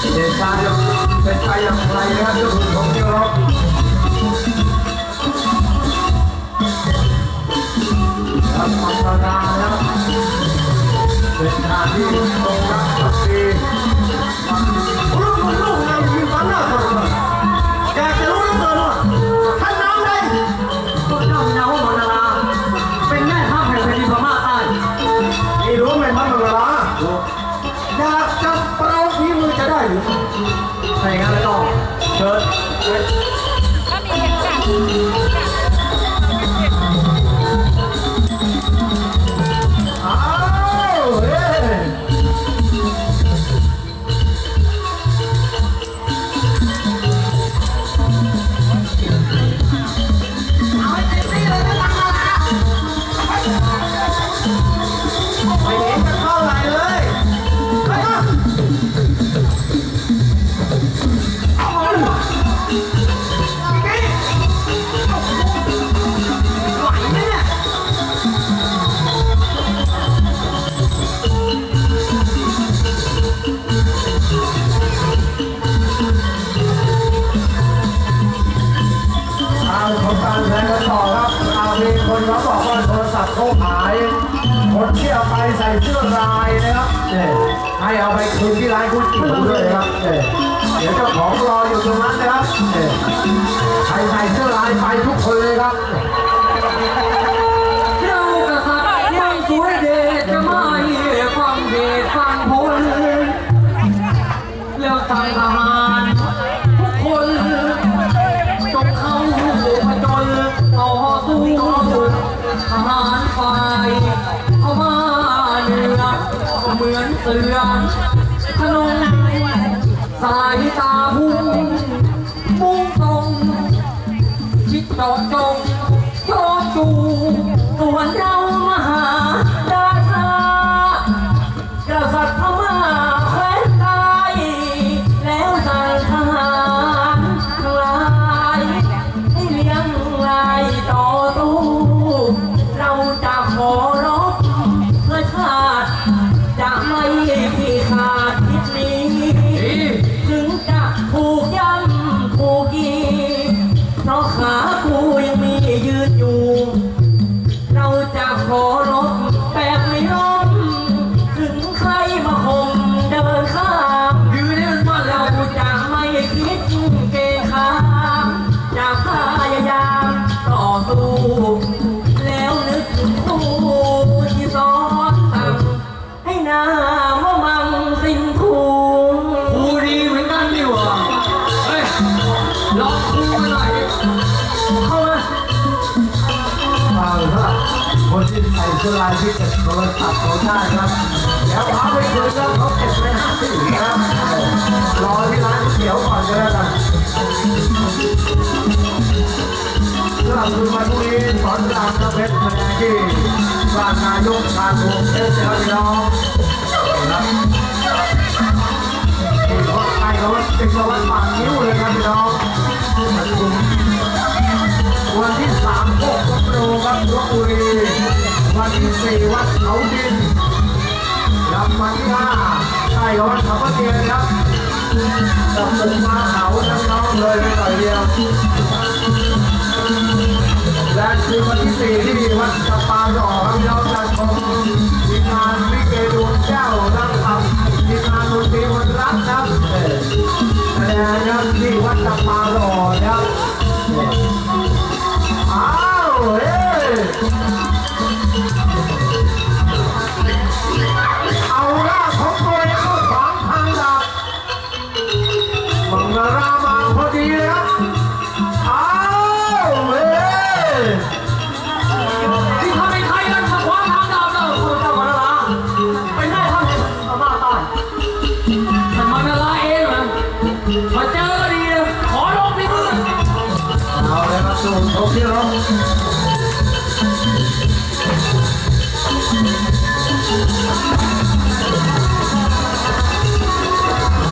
เหตุการณ์เป็นไปอย่างไรนะครับเจ้าคุณของที่เคารพครับธรรมดาครับเป็นทางที่ อจะได้หรือถ้าอย่างนั้นแล้วก็เชิญอ้างของการแสดงกันต่อครับอาวีคนเขาบอกว่าโทรศัพท์เขาหาย คนที่เอาไปใส่เสื้อลายนะครับเนี่ยให้เอาไปคืนที่ร้านกุ้ยเตี๋ยวด้วยนะครับเนี่ยเดี๋ยวเจ้าของรออยู่ตรงนั้นนะครับเนี่ยใครใส่เสื้อลายไปทุกคนเลยครับ มือนเสือขนงสายตาพุ่งมุ่งตรงคิดตรงตรงโจมจูส่วเรา คนที่ใส่เสื้อลายที่เก็บโทรศัพท์เขาได้ครับเดี๋ยวเอาไปคืนแล้วเขาเก็บไว้ห้าสิบครับรอที่ร้านเขียวก่อนก็แล้วกันสำหรับคุณมาทุนี้สอนรามนะเพชรแสดงที่บ้านนายกทางโรงเอสเอลน้องครับที่เขาใครเขาติดวัดปากนิ้วเลยครับพี่น้องวันที่สามพกวัดโรครับลบบุรี นสี่วัดเขาดินลำมันที่าใช่วัดเขาพระเกียนครับตับผมมาเขาทั้งน้องเลยไม่ต่อยเดียวและคือวันที่สี่ที่วัดจำปาดอกครับพี่น้องจันทร์ทีมงาน Yolculuk